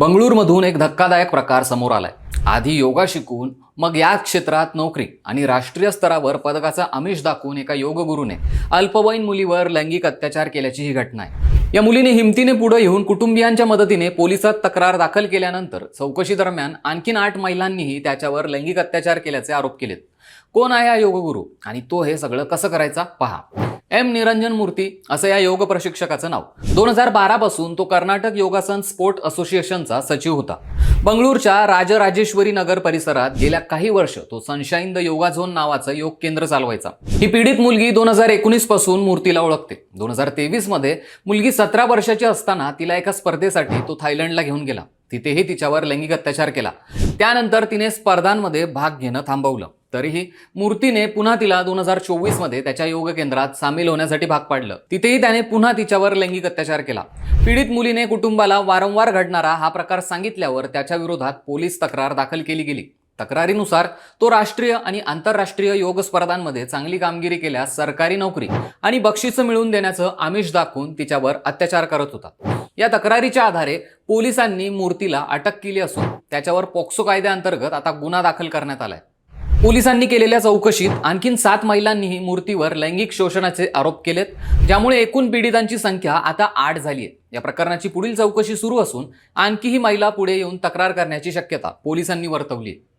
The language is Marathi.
बंगळूरमधून एक धक्कादायक प्रकार समोर आलाय. आधी योगा शिकून मग या क्षेत्रात नोकरी आणि राष्ट्रीय स्तरावर पदकाचा आमिष दाखवून एका योगगुरूने अल्पवयीन मुलीवर लैंगिक अत्याचार केल्याची ही घटना आहे. या मुलीने हिमतीने पुढे येऊन कुटुंबियांच्या मदतीने पोलिसात तक्रार दाखल केल्यानंतर चौकशी दरम्यान आणखीन आठ महिलांनीही त्याच्यावर लैंगिक अत्याचार केल्याचे आरोप केलेत. कोण आहे हा योगगुरू आणि तो हे सगळं कसं करायचा? पहा. एम. निरंजन मूर्ती असं या योग प्रशिक्षकाचं नाव. दोन हजार बारा पासून तो कर्नाटक योगासन स्पोर्ट असोसिएशनचा सचिव होता. बंगळूरच्या राजराजेश्वरी नगर परिसरात गेल्या काही वर्ष तो सनशाईन द योगा झोन नावाचं योग केंद्र चालवायचा. ही पीडित मुलगी दोन हजार एकोणीसपासून मूर्तीला ओळखते. दोन हजार तेवीसमध्ये मुलगी सतरा वर्षाची असताना तिला एका स्पर्धेसाठी तो थायलंडला घेऊन गेला. तिथेही तिच्यावर लैंगिक अत्याचार केला. त्यानंतर तिने स्पर्धांमध्ये भाग घेणं थांबवलं. तरीही मूर्तीने पुन्हा तिला दोन हजार चोवीसमध्ये त्याच्या योग केंद्रात सामील होण्यासाठी भाग पाडलं. तिथेही त्याने पुन्हा तिच्यावर लैंगिक अत्याचार केला. पीडित मुलीने कुटुंबाला वारंवार घडणारा हा प्रकार सांगितल्यावर त्याच्या विरोधात पोलीस तक्रार दाखल केली गेली. तक्रारीनुसार तो राष्ट्रीय आणि आंतरराष्ट्रीय योग स्पर्धांमध्ये चांगली कामगिरी केल्यास सरकारी नोकरी आणि बक्षिसं मिळवून देण्याचं आमिष दाखवून तिच्यावर अत्याचार करत होता. या तक्रारीच्या आधारे पोलिसांनी मूर्तीला अटक केली असून त्याच्यावर पोक्सो कायद्याअंतर्गत आता गुन्हा दाखल करण्यात आलाय. पोलिसांनी केलेल्या चौकशीत आणखीन सात महिलांनीही मूर्तीवर लैंगिक शोषणाचे आरोप केलेत ज्यामुळे एकूण पीडितांची संख्या आता आठ झाली आहे या प्रकरणाची पुढील चौकशी सुरू असून आणखीही महिला पुढे येऊन तक्रार करण्याची शक्यता पोलिसांनी वर्तवली आहे